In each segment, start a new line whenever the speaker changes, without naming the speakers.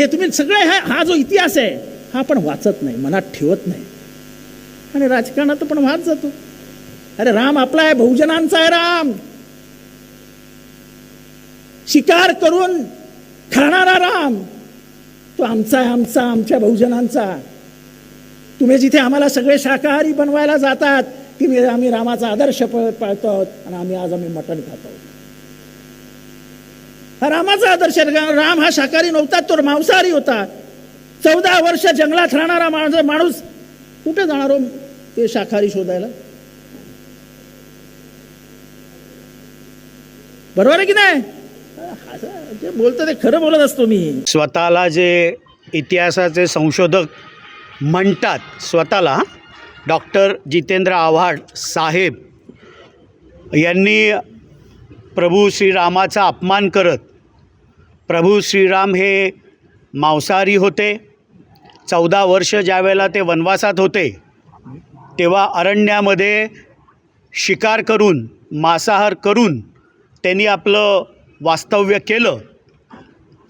हे तुम्ही सगळे हा हा जो इतिहास आहे हा आपण वाचत नाही मनात ठेवत नाही. आणि राजकारणात पण वाहत जातो. अरे राम आपला आहे बहुजनांचा आहे राम. शिकार करून खाणारा राम. तो आमचा आहे आमचा आमच्या बहुजनांचा. तुम्ही जिथे आम्हाला सगळे शाकाहारी बनवायला जातात की आम्ही रामाचा आदर्श पाळतो आहोत आणि आम्ही आज आम्ही मटण खातो हा रामाचा आदर्श कारण राम हा शाकाहारी नव्हता तो मांसाहारी होता. चौदा वर्ष जंगलात राहणारा माणूस माणूस कुठे जाणार हो ते शाकाहारी शोधायला? बरोबर आहे की नाही? जे बोलतो ते खरं बोलत असतो मी.
स्वतःला जे इतिहासाचे संशोधक म्हणतात स्वतःला डॉक्टर जितेंद्र आव्हाड साहेब यांनी प्रभू श्रीरामाचा अपमान करत प्रभू श्रीराम हे मांसाहारी होते. चौदा वर्ष ज्यावेळेला ते वनवासात होते तेव्हा अरण्यामध्ये शिकार करून मांसाहार करून त्यांनी आपलं वास्तव्य केलं.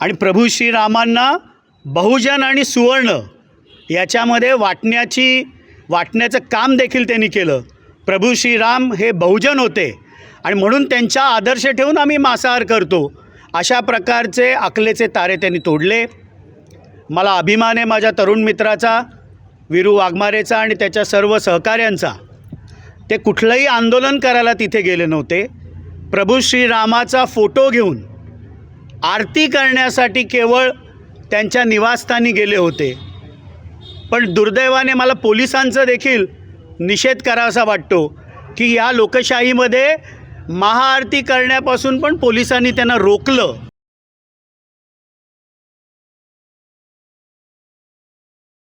आणि प्रभू श्रीरामांना बहुजन आणि सुवर्ण याच्यामध्ये वाटण्याची वाटण्याचं काम देखील त्यांनी केलं. प्रभू श्रीराम हे बहुजन होते आणि म्हणून त्यांचा आदर्श ठेवून आम्ही मांसाहार करतो. अशा प्रकारचे अकलेचे तारे त्यांनी तोडले. मला अभिमान आहे माझ्या तरुण मित्राचा विरू वाघमारेचा आणि त्याच्या सर्व सहकाऱ्यांचा. ते कुठलंही आंदोलन करायला तिथे गेले नव्हते. प्रभू श्रीरामाचा फोटो घेऊन आरती करण्यासाठी केवळ त्यांच्या निवासस्थानी गेले होते. पण दुर्दैवाने मला पोलिसांचा देखील निषेध करावासा वाटतो की या लोकशाहीमध्ये महाआरती करण्यापासून पण पोलिसांनी त्यांना रोखलं.